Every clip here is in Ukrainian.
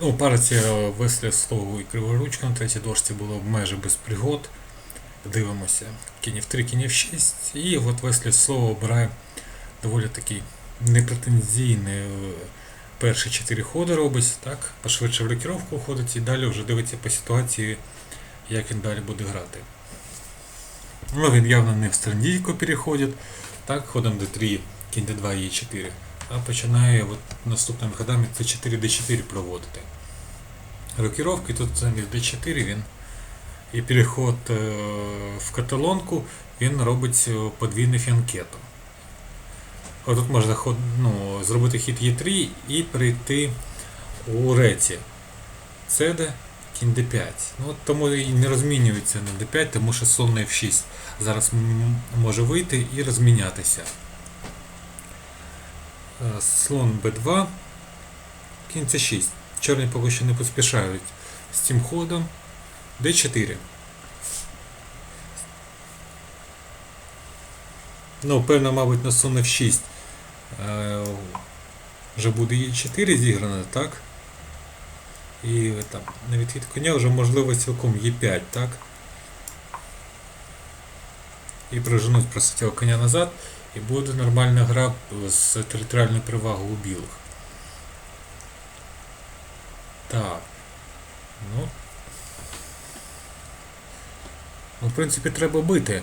Ну, партія слово і криворучка на третій дошці було майже без пригод. Дивимося. Кінь F3, кінь F6. І от вислід слово обирає доволі такий непретензійний е, перші чотири ходи робить, так? Пошвидше в рокіровку входить і далі вже дивиться по ситуації, як він далі буде грати. Ну, він явно не в стрендійку переходить. Так, ходом D3, кінь D2 E4. А починає от наступними ходами C4 D4 проводити. Рокіровки тут замість D4 він і переход е, в каталонку він робить е, подвійний фіанкетом. От Тут можна ход, ну, зробити хід Е3 і перейти у реті. CD, кінь D5. Ну, тому і не розмінюється на D5, тому що слон F6 зараз може вийти і розмінятися. Е, Слон B2, кінь C6. Чорні поки що не поспішають з цим ходом. D4. Ну, певно, мабуть, на слон F6 е, вже буде Е4 зіграно, так? І там, на відхід коня вже можливо цілком Е5, так? І проженуть просто цього коня назад, і буде нормальна гра з територіальною перевагою у білих. Так. Ну. Ну, в принципі, треба бити.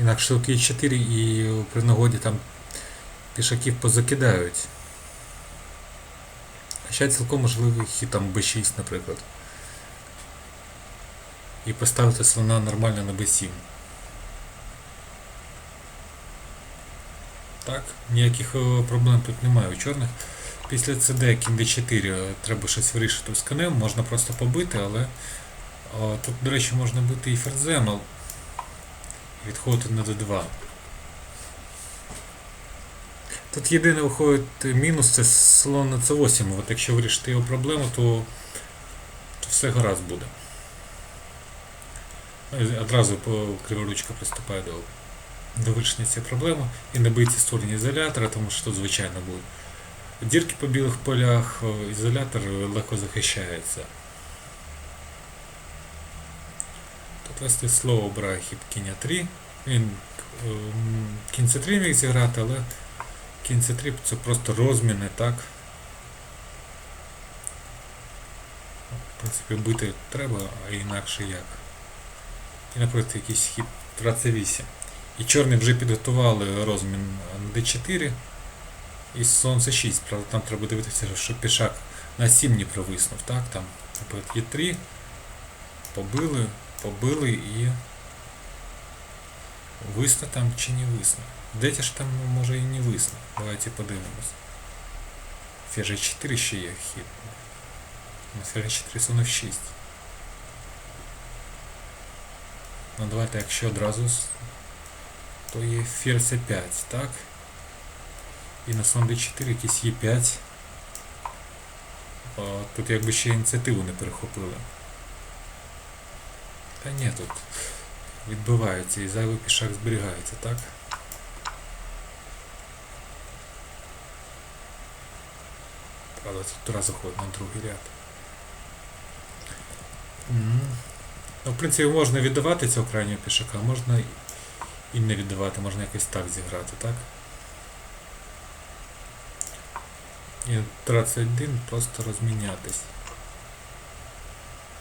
Інакше тут є 4 і при нагоді там пішаків позакидають. Хоча цілком можливий хід там B6, наприклад. І поставити слона нормально на B7. Так, ніяких е, проблем тут немає у чорних. Після CD кінь D4 е, треба щось вирішити з конем, можна просто побити, але о, тут, до речі, можна бити і ферзем, відходити на D2. Тут єдине виходить мінус це слон на C8. От якщо вирішити його проблему, то, то все гаразд буде. Одразу криворучка приступає до, до вирішення цієї проблеми і не бийте створення ізолятора, тому що тут звичайно будуть дірки по білих полях, ізолятор легко захищається. Тут вести слово обирає хід кінь 3. Він ем, кінь C3 міг зіграти, але кінь C3 це просто розміни, так? В принципі, бити треба, а інакше як. І, наприклад, якийсь тура C8. І чорні вже підготували розмін на D4 і слон C6. Правда, там треба дивитися, щоб пішак на 7 не провиснув, так? Там, наприклад, Е3, побили, побили і висне там чи не висне. Деті ж там може і не висне. Давайте подивимось. Ферзь 4 ще є хід. На ферзь 4 слон F6. Ну давайте, якщо одразу, то є ферзь 5 так? І на слон D4 якийсь Е5. Тут якби ще ініціативу не перехопили. Та ні, тут відбивається і зайвий пішак зберігається, так? Правда, тут тура заходить на другий ряд. Ну, в принципі, можна віддавати цього крайнього пішака, можна і не віддавати, можна якось так зіграти, так? І тура C1 просто розмінятись.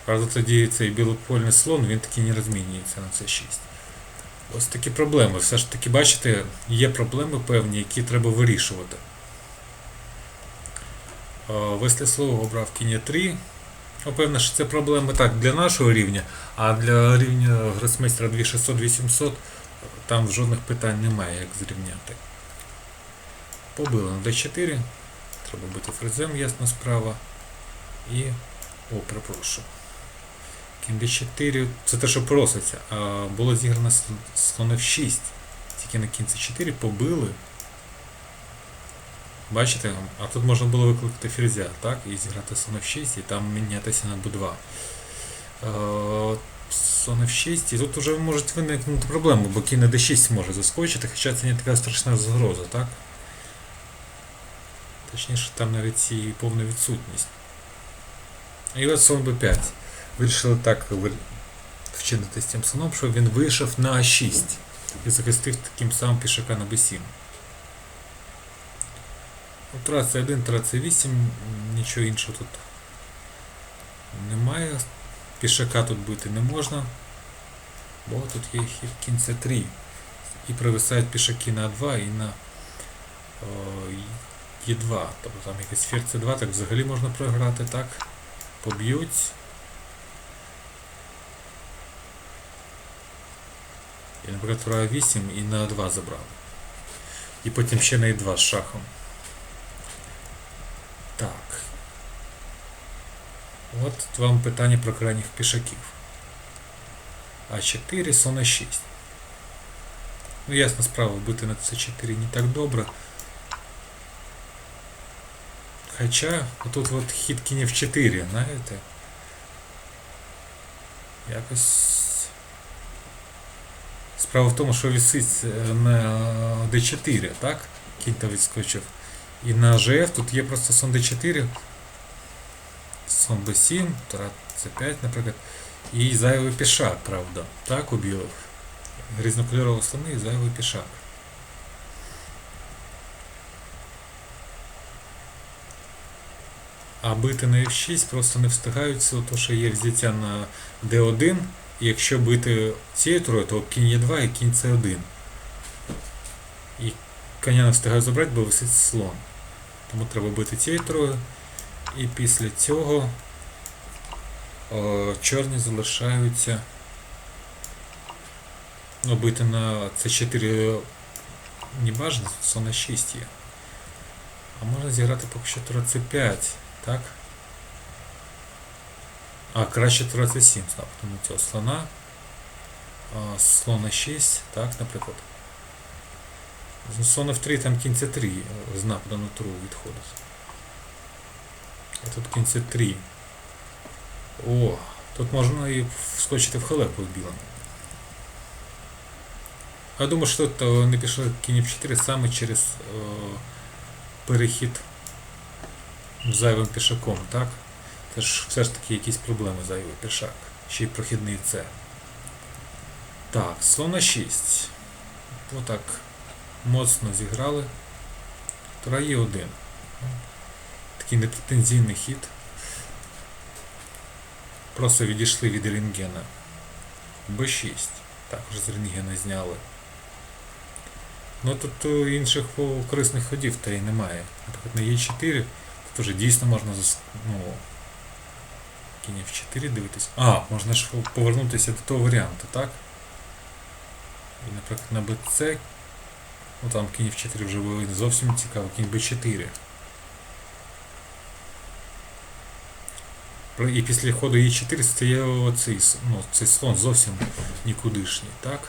Правда, тоді цей білопольний слон, він таки не розмінюється на C6. Ось такі проблеми. Все ж таки, бачите, є проблеми певні, які треба вирішувати. Е, Вислідслово обрав кінь 3. Ну, певно, що це проблеми так для нашого рівня, а для рівня гросмейстера 2600-2700 там жодних питань немає, як зрівняти. Побили на d4. Треба бути фрезем, ясна справа. І. О, перепрошую. Кінь d4. Це те, що проситься. А було зіграно слон f6. Тільки на кінці 4 побили. Бачите, а тут можна було викликати ферзя, так? І зіграти слон f6 і там мінятися на b2. Слон f6, і тут вже можуть виникнути проблеми, бо кінь на d6 може заскочити, хоча це не така страшна загроза, так? Точніше, там навіть і повна відсутність. І от слон b5. Вирішили так вчинити з цим слоном, що він вийшов на А6 і захистив таким самим пішака на b7. Ну, c1, тура c8, нічого іншого тут немає. Пішака тут бити не можна, бо тут є хід кінь c3. І провисають пішаки на А2 і на Е2. Тобто там якийсь ферзь c2, так взагалі можна програти, так? Поб'ють. І, наприклад, тура 8 і на А2 забрали. І потім ще на Е2 з шахом. Так. От вам питання про крайніх пішаків. А4, слон А6. Ну, ясна справа, бити на С4 не так добре. Хоча, отут от хід кінь F4, знаєте. Якось. Справа в тому, що висить е, на D4, так? Кінь там відскочив. І на GF тут є просто сон D4, сон B7, тура C5, наприклад. І зайвий пішак, правда. Так, у білих. Різнокольорові слони і зайвий пішак. А бити на F6 просто не встигаються, то що є взяття на D1, і якщо бити цією турою, то кінь Е2 і кінь С1. І коня не встигають забрати, бо висить слон. Тому треба бити цією турою. І після цього о, чорні залишаються. Ну, бити на С4 не бажано, слон на 6 є. А можна зіграти поки що тура С5, так? А, краще тура С7 ставити на цього слона. А, слон на 6, так, наприклад. З Слон F3 там кінь С3 з нападу на туру відходить. Тут кінь С3. О, тут можна і вскочити в халепу білим. Я думаю, що тут е, не пішли кінь F4 саме через е, перехід зайвим пішаком, так? Це ж все ж таки якісь проблеми зайвий пішак. Ще й прохідний С. Так, слона 6. Отак моцно зіграли. Тура є 1. Такий непретензійний хід. Просто відійшли від рентгена. Б6. Також з рентгена зняли. Ну тут е, інших корисних ходів та й немає. Наприклад, на Е4 тут вже дійсно можна зас... ну, кінь F4 дивитись. А, можна ж повернутися до того варіанту, так? І, наприклад, на BC, ну там кінь F4 вже було зовсім цікаво, кінь B4. І після ходу Е4 стає оцей, с- ну, цей слон зовсім нікудишній, так?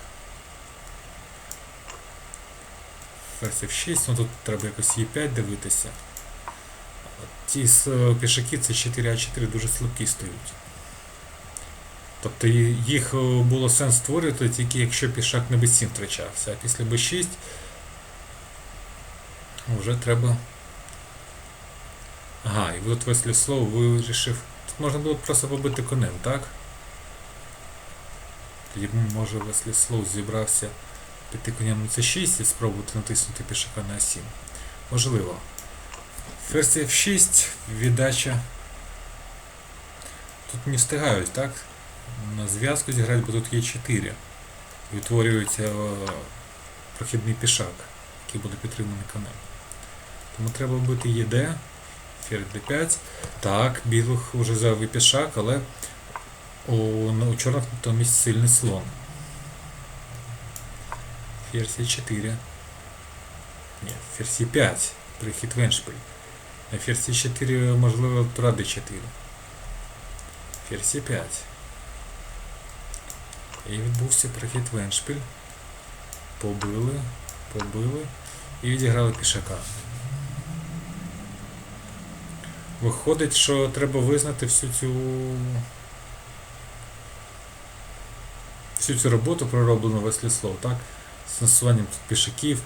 Ферзь F6, ну тут треба якось Е5 дивитися. Ті пішаки це 4А4 дуже слабкі стають. Тобто їх е, було сенс створювати тільки якщо пішак на B7 втрачався, а після B6 вже треба. Ага, і от вислів слово вирішив. Можна було б просто побити конем, так? Тоді може вислів слов зібрався піти конем на C6 і спробувати натиснути пішака на А7. Можливо. Ферзь F6, віддача. Тут не встигають, так? На зв'язку зіграти, бо тут є 4. І утворюється е, прохідний пішак, який буде підтриманий конем. Тому треба вбити ЄД, ферзь D5. Так, білих вже зайвий пішак, але у, на- у чорних натомість сильний слон. Ферзь Е4. Ні, ферзь Е5. Прихід Веншпиль. На ферзь Е4 можливо тура D4. Ферзь Е5. І відбувся прохід Веншпіль. Побили, побили і відіграли пішака. Виходить, що треба визнати всю цю всю цю роботу пророблену Весліслов, так? З насуванням пішаків.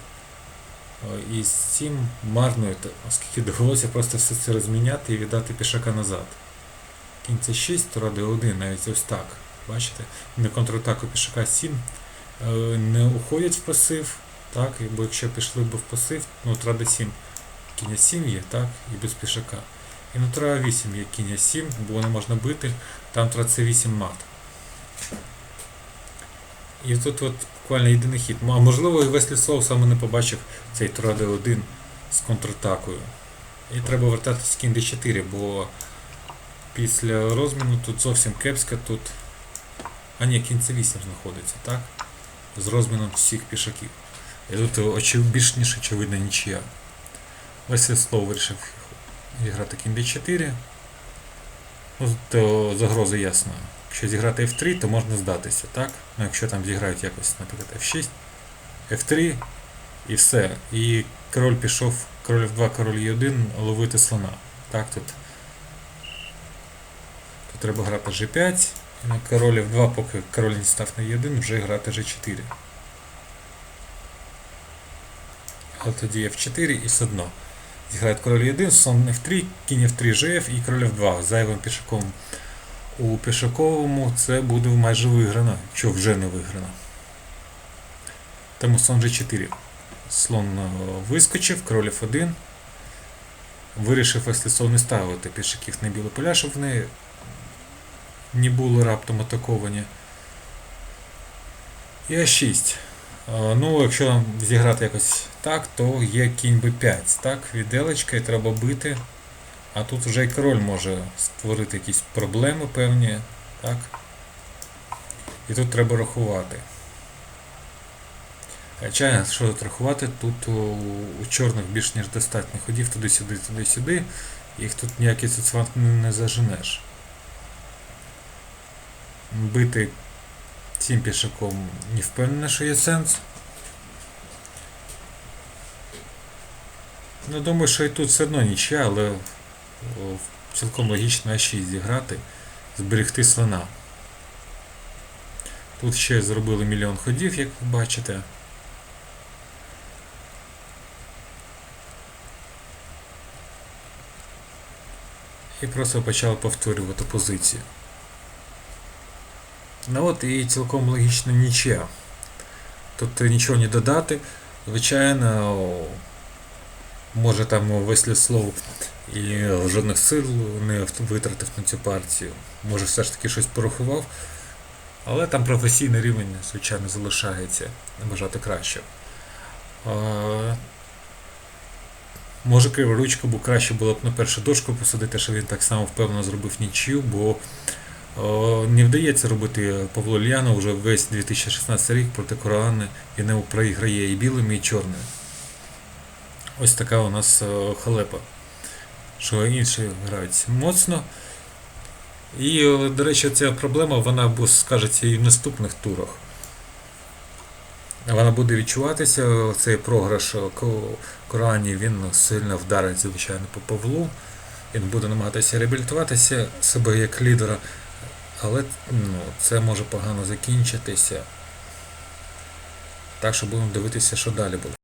Е, І з цим марною, оскільки довелося просто все це розміняти і віддати пішака назад. кінь c6, тура d1, навіть ось так. Бачите? На контратаку пішака 7 е, не уходять в пасив, так, бо якщо пішли б в пасив, ну тура d7, кінь 7 є, так, і без пішака. І на тура 8 є кінь 7, бо не можна бити, там тура c8 мат. І тут от буквально єдиний хід. А можливо, і Весліслав саме не побачив цей тура d1 з контратакою. І треба вертатись кінь d4, бо після розміну тут зовсім кепська тут. А ні, кінь c8 знаходиться, так? З розміном всіх пішаків. І тут більш ніж очевидно нічия. Весліслав вирішив зіграти кінь d4. Ну, то загроза ясна. Якщо зіграти F3, то можна здатися, так? Ну, якщо там зіграють якось, наприклад, F6, F3 і все. І король пішов, король F2, король E1 ловити слона. Так, тут, тут треба грати G5, і на король F2, поки король не став на E1, вже грати G4. Але тоді F4 і все одно. Зіграють король E1, слон F3, кінь F3, GF і король F2 зайвим пішаком у пішаковому це буде майже виграно, якщо вже не виграно. Тому слон G4. Слон е, вискочив, король F1. Вирішив, якщо слон не ставити пішаків на біле поля, щоб вони не були раптом атаковані. І А6. Е, Ну, якщо зіграти якось так, то є кінь b5. Так, віделечка і треба бити. А тут вже і король може створити якісь проблеми певні. Так? І тут треба рахувати. Хоча, що тут рахувати? Тут у, чорних більш ніж достатньо ходів туди-сюди, туди-сюди. Їх тут ніякий цуцвант не заженеш. Бити цим пішаком не впевнений, що є сенс. Ну, думаю, що і тут все одно нічия, але цілком логічно А6 зіграти, зберегти слона. Тут ще зробили мільйон ходів, як ви бачите. І просто почали повторювати позицію. Ну от і цілком логічно нічия. Тут нічого не додати. Звичайно, може там вислід слов і жодних сил не витратив на цю партію. Може все ж таки щось порахував. Але там професійний рівень, звичайно, залишається набагато краще. Може криворучка, бо краще було б на першу дошку посадити, що він так само впевнено зробив нічию, бо не вдається робити Павло Ільянов вже весь 2016 рік проти Корани і не проіграє і білими, і чорними. Ось така у нас е, халепа. Що інші грають моцно. І, е, до речі, ця проблема вона скажеться і в наступних турах. Вона буде відчуватися, цей програш е, Корані, він сильно вдарить, звичайно, по Павлу. Він буде намагатися реабілітуватися себе як лідера, але ну, це може погано закінчитися. Так що будемо дивитися, що далі буде.